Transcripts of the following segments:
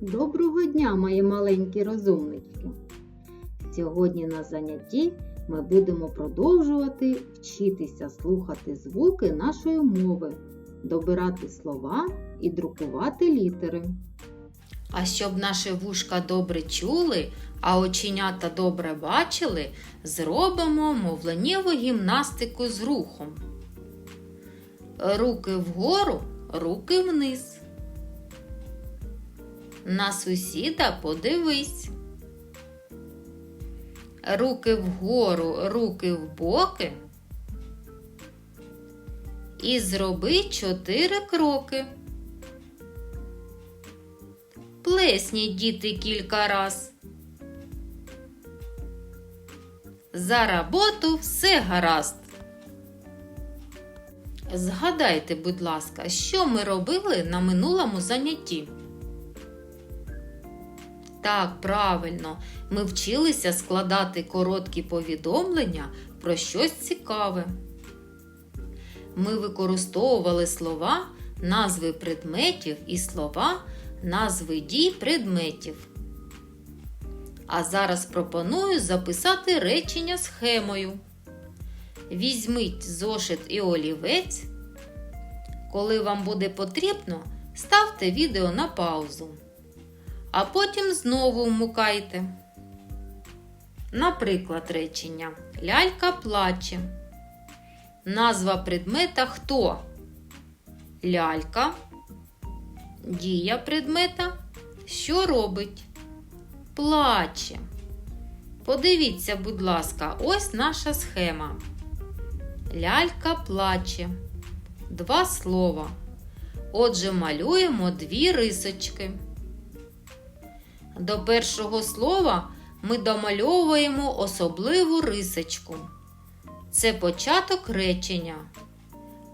Доброго дня, мої маленькі розумнички! Сьогодні на занятті ми будемо продовжувати вчитися слухати звуки нашої мови, добирати слова і друкувати літери. А щоб наші вушка добре чули, а оченята добре бачили, зробимо мовленнєву гімнастику з рухом. Руки вгору, руки вниз. На сусіда подивись. Руки вгору, руки в боки. І зроби чотири кроки. Плесніть діти кілька раз. За роботу все гаразд. Згадайте, будь ласка, що ми робили на минулому занятті. Так, правильно, ми вчилися складати короткі повідомлення про щось цікаве. Ми використовували слова, назви предметів і слова, назви дій предметів. А зараз пропоную записати речення схемою. Візьміть зошит і олівець. Коли вам буде потрібно, ставте відео на паузу, а потім знову вмукайте. Наприклад, речення Лялька плаче. Назва предмета хто? Лялька. Дія предмета. Що робить? Плаче. Подивіться, будь ласка, ось наша схема. Лялька плаче. Два слова. Отже, малюємо дві рисочки. До першого слова ми домальовуємо особливу рисочку. Це початок речення.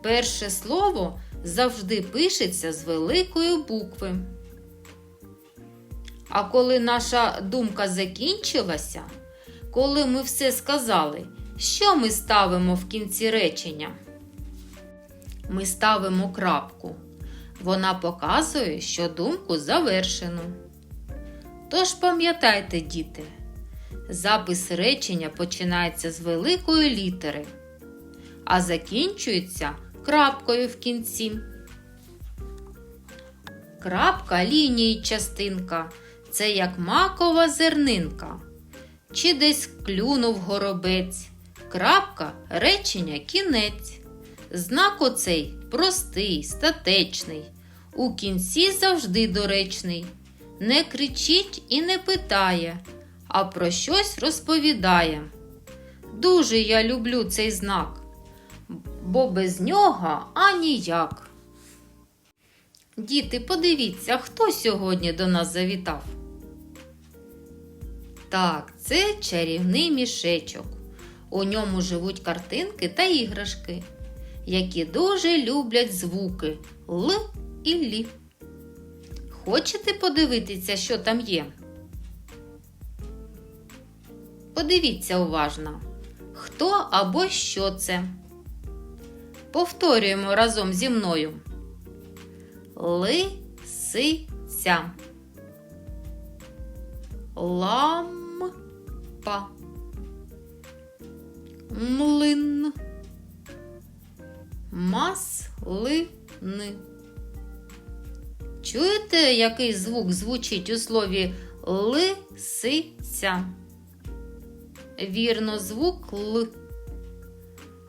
Перше слово завжди пишеться з великої букви. А коли наша думка закінчилася, коли ми все сказали, що ми ставимо в кінці речення? Ми ставимо крапку. Вона показує, що думку завершено. Тож пам'ятайте, діти, запис речення починається з великої літери, а закінчується крапкою в кінці. Крапка лінії частинка це як макова зернинка. Чи десь клюнув горобець. Крапка речення кінець. Знак оцей простий, статечний. У кінці завжди доречний. Не кричить і не питає, а про щось розповідає. Дуже я люблю цей знак, бо без нього аніяк. Діти, подивіться, хто сьогодні до нас завітав. Так, це чарівний мішечок. У ньому живуть картинки та іграшки, які дуже люблять звуки Л і Лі. Хочете подивитися, що там є? Подивіться уважно, хто або що це. Повторюємо разом зі мною. Лисиця. Лампа. Млин. Маслини. Чуєте, який звук звучить у слові лисиця? Вірно, звук Л.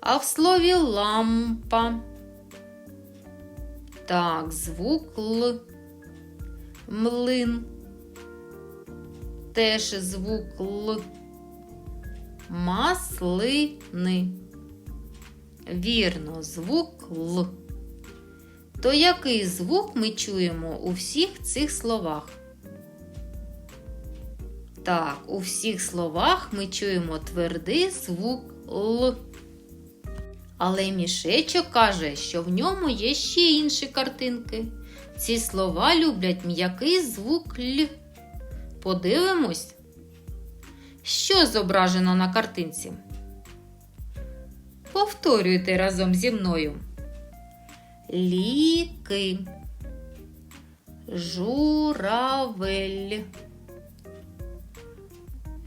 А в слові лампа. Так, звук Л. Млин. Теж звук Л. Маслини. Вірно, звук Л. То який звук ми чуємо у всіх цих словах? Так, у всіх словах ми чуємо твердий звук Л. Але мішечок каже, що в ньому є ще інші картинки. Ці слова люблять м'який звук Л. Подивимось, що зображено на картинці. Повторюйте разом зі мною. Ліки. журавель,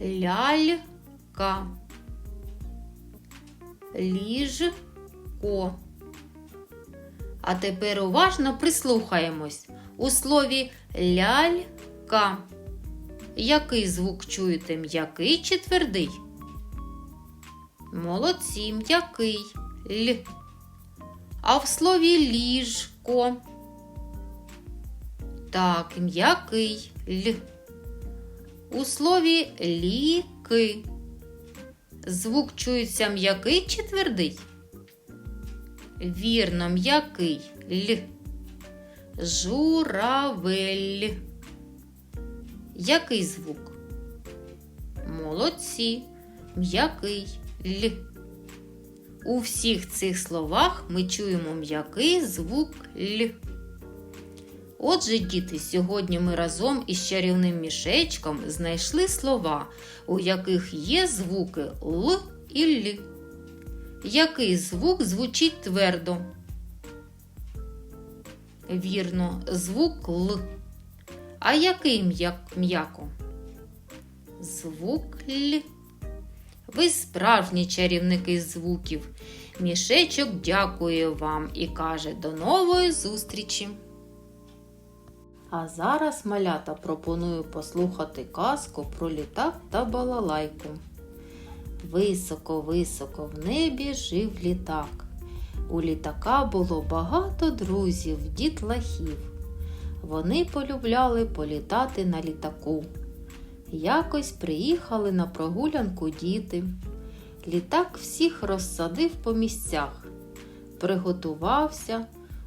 лялька, ліжко. А тепер уважно прислухаємось. У слові лялька. Який звук чуєте? М'який чи твердий? Молодці, м'який. Л. А в слові ліжко. Так, м'який Л. У слові ліки. Звук чується м'який чи твердий? Вірно, м'який Л. Журавель. Який звук? Молодці. М'який Л. У всіх цих словах ми чуємо м'який звук Л. Отже, діти, сьогодні ми разом із чарівним мішечком знайшли слова, у яких є звуки Л і Л. Який звук звучить твердо? Вірно, звук Л. А який м'як- м'яко? Звук Л. Ви справжні чарівники звуків. Мішечок дякує вам і каже до нової зустрічі. А зараз малята пропоную послухати казку про літак та балалайку. Високо-високо в небі жив літак. У літака було багато друзів, дітлахів. Вони полюбляли політати на літаку. Якось приїхали на прогулянку діти. Літак всіх розсадив по місцях, приготувався,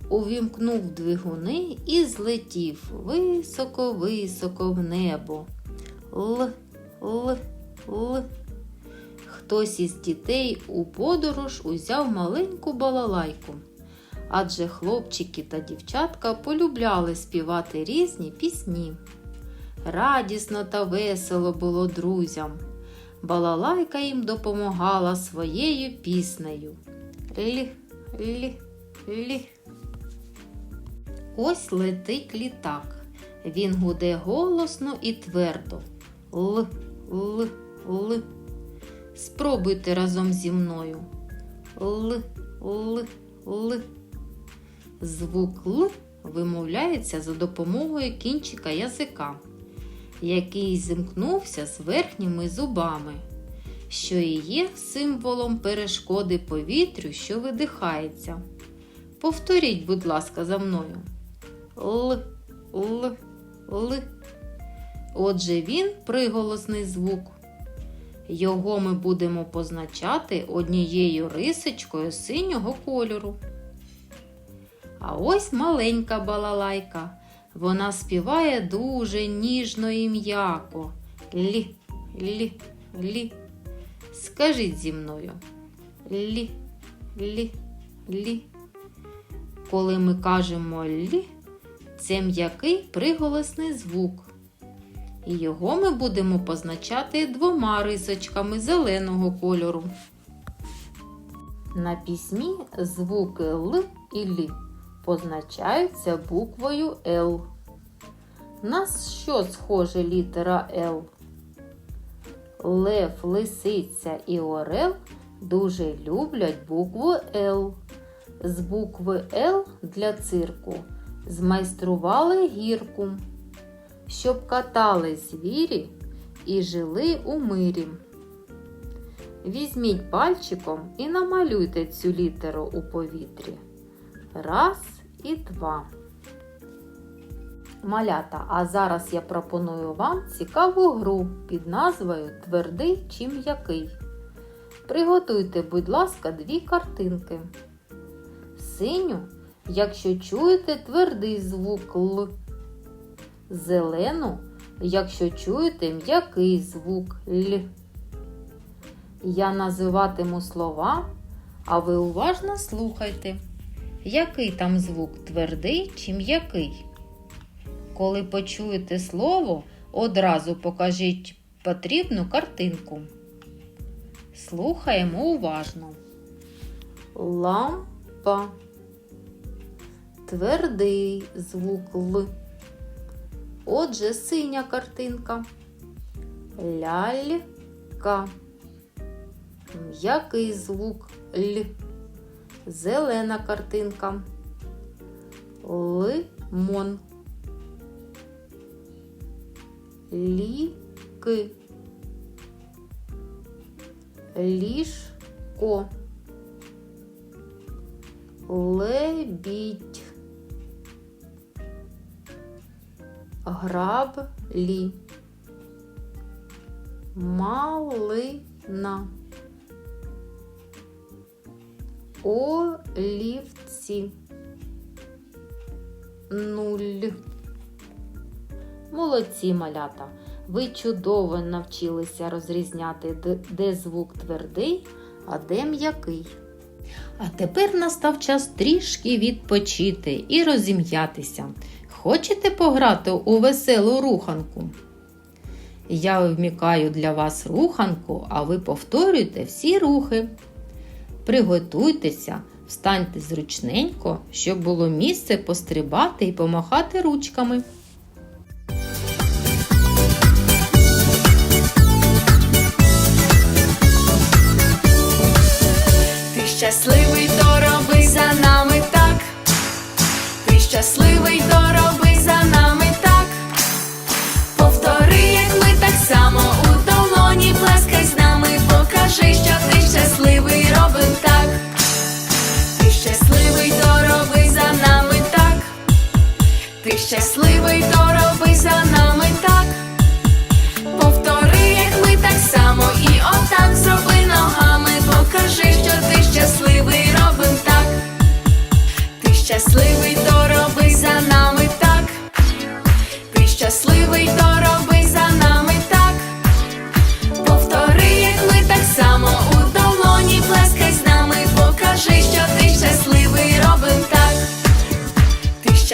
увімкнув двигуни і злетів високо-високо в небо. Л, л, л. Хтось із дітей у подорож узяв маленьку балалайку, адже хлопчики та дівчатка полюбляли співати різні пісні. Радісно та весело було друзям. Балалайка їм допомагала своєю піснею. Лі, лі, лі. Ось летить літак. Він гуде голосно і твердо. Л, л, л. Спробуйте разом зі мною. Л, л, л. Звук Л вимовляється за допомогою кінчика язика, який зімкнувся з верхніми зубами, що і є символом перешкоди повітрю, що видихається. Повторіть, будь ласка, за мною. Л, л, л. Отже, він приголосний звук. Його ми будемо позначати однією рисочкою синього кольору. А ось маленька балалайка. Вона співає дуже ніжно і м'яко. Лі, лі, лі. Скажіть зі мною. Лі, лі, лі. Коли ми кажемо лі, це м'який приголосний звук. І його ми будемо позначати двома рисочками зеленого кольору. На письмі звуки Л і Лі позначаються буквою Л. На що схоже літера Л? Лев, лисиця і орел дуже люблять букву Л. З букви Л для цирку змайстрували гірку, щоб катали звірі і жили у мирі. Візьміть пальчиком і намалюйте цю літеру у повітрі. Раз і два. Малята, а зараз я пропоную вам цікаву гру під назвою Твердий чи м'який. Приготуйте, будь ласка, дві картинки. Синю, якщо чуєте твердий звук Л. Зелену, якщо чуєте м'який звук Л. Я називатиму слова, а ви уважно слухайте, який там звук твердий чи м'який. Коли почуєте слово, одразу покажіть потрібну картинку. Слухаємо уважно. Лампа. Твердий звук Л. Отже, синя картинка. Лялька. М'який звук Л. Зелена картинка. Лимон. Ліки. Ліжко. Лебідь. Граблі. Малина. Олівці. Нуль. Молодці малята. Ви чудово навчилися розрізняти, де- звук твердий, а де м'який. А тепер настав час трішки відпочити і розім'ятися. Хочете пограти у веселу руханку? Я вмікаю для вас руханку, а ви повторюйте всі рухи. Приготуйтеся, встаньте зручненько, щоб було місце пострибати і помахати ручками. Ти щасливий, то роби за нами так. Повтори, як ми так само, і отак зроби ногами, покажи, що ти щасливий, робим так. Ти щасливий, то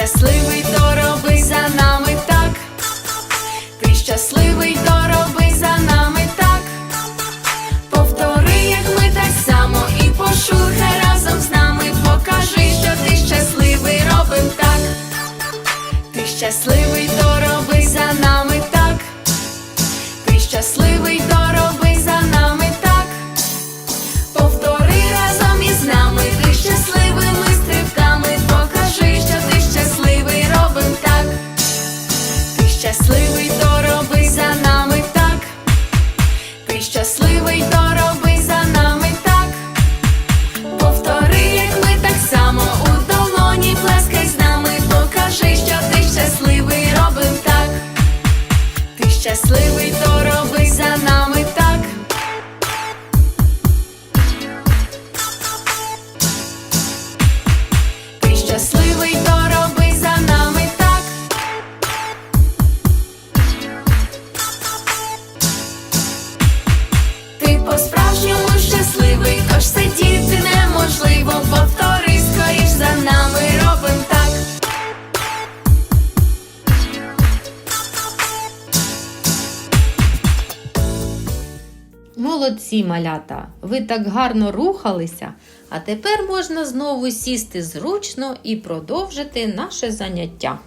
щасливий, то роби за нами Молодці малята! Ви так гарно рухалися, а тепер можна знову сісти зручно і продовжити наше заняття.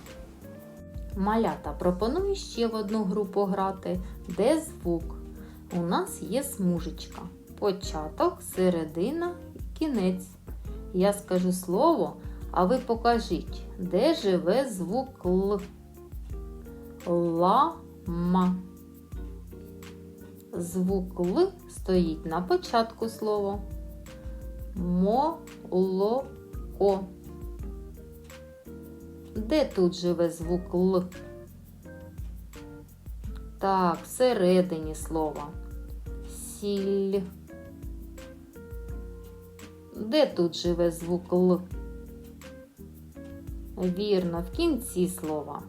Малята пропоную ще в одну гру пограти, де звук. У нас є смужечка. Початок, середина кінець. Я скажу слово, а ви покажіть, де живе звук Л. Лама. Звук Л стоїть на початку слова. Молоко. Де тут живе звук Л? Так, всередині слова. Сіль. Де тут живе звук Л? Вірно, в кінці слова.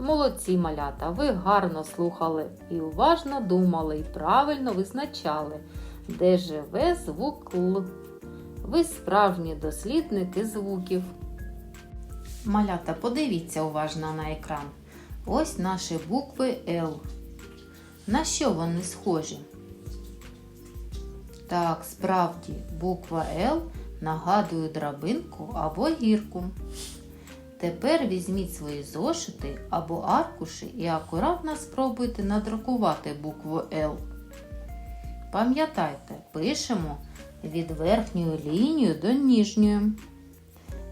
Молодці малята, ви гарно слухали і уважно думали, і правильно визначали, де живе звук Л. Ви справжні дослідники звуків. Малята, подивіться уважно на екран. Ось наші букви Л. На що вони схожі? Так, справді, буква Л нагадує драбинку або гірку. Тепер візьміть свої зошити або аркуші і акуратно спробуйте надрукувати букву Л. Пам'ятайте, пишемо від верхньої лінії до нижньої.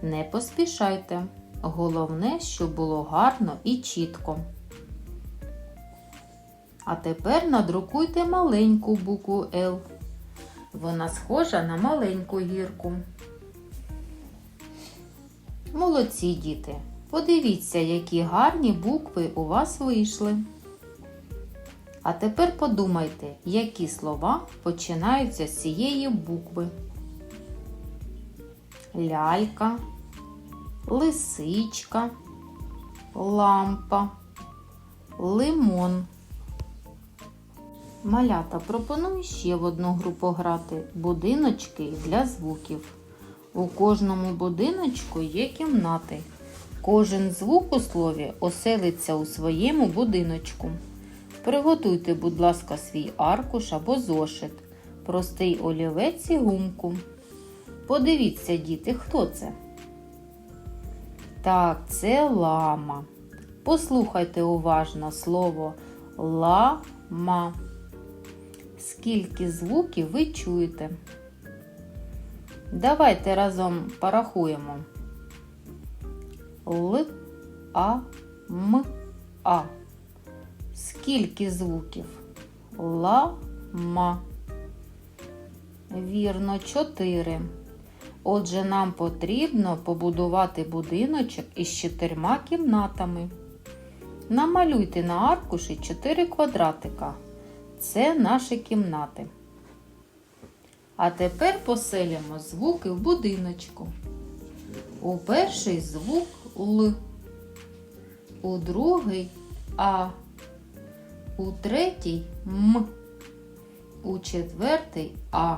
Не поспішайте. Головне, щоб було гарно і чітко. А тепер надрукуйте маленьку букву Л. Вона схожа на маленьку гірку. Молодці діти! Подивіться, які гарні букви у вас вийшли. А тепер подумайте, які слова починаються з цієї букви. Лялька, лисичка, лампа, лимон. Малята пропоную ще в одну гру пограти будиночки для звуків. У кожному будиночку є кімнати. Кожен звук у слові оселиться у своєму будиночку. Приготуйте, будь ласка, свій аркуш або зошит, простий олівець і гумку. Подивіться, діти, хто це? Так, це лама. Послухайте уважно слово лама. Скільки звуків ви чуєте? Давайте разом порахуємо. Л, А, М, А. Скільки звуків? Ла, ма. Вірно, чотири. Отже, нам потрібно побудувати будиночок із чотирма кімнатами. Намалюйте на аркуші чотири квадратика. Це наші кімнати. А тепер поселимо звуки в будиночку. У перший звук Л, у другий А, у третій М, у четвертий А.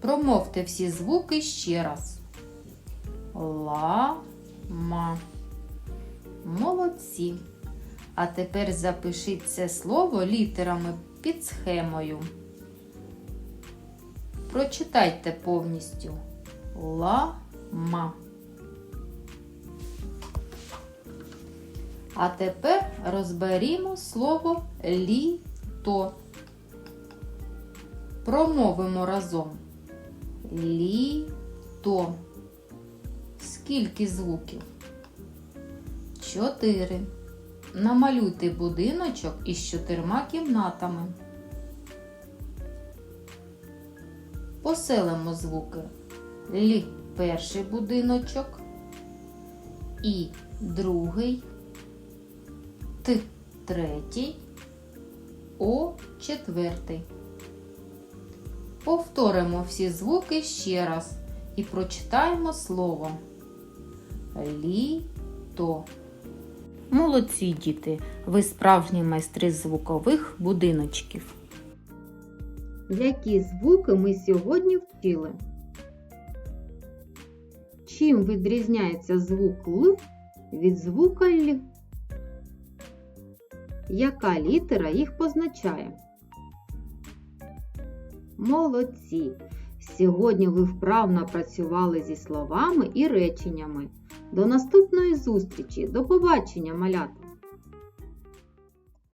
Промовте всі звуки ще раз. Ла, ма. Молодці. А тепер запишіть це слово літерами під схемою. Прочитайте повністю. Ла-ма. А тепер розберімо слово літо. Промовимо разом. Літо. Скільки звуків? Чотири. Намалюйте будиночок із чотирма кімнатами. Поселимо звуки Л перший будиночок, І другий, Т третій, О четвертий. Повторимо всі звуки ще раз і прочитаємо слово літо. Молодці діти, ви справжні майстри звукових будиночків. Які звуки ми сьогодні вчили? Чим відрізняється звук Л від звука Л? Яка літера їх позначає? Молодці! Сьогодні ви вправно працювали зі словами і реченнями. До наступної зустрічі! До побачення, малята!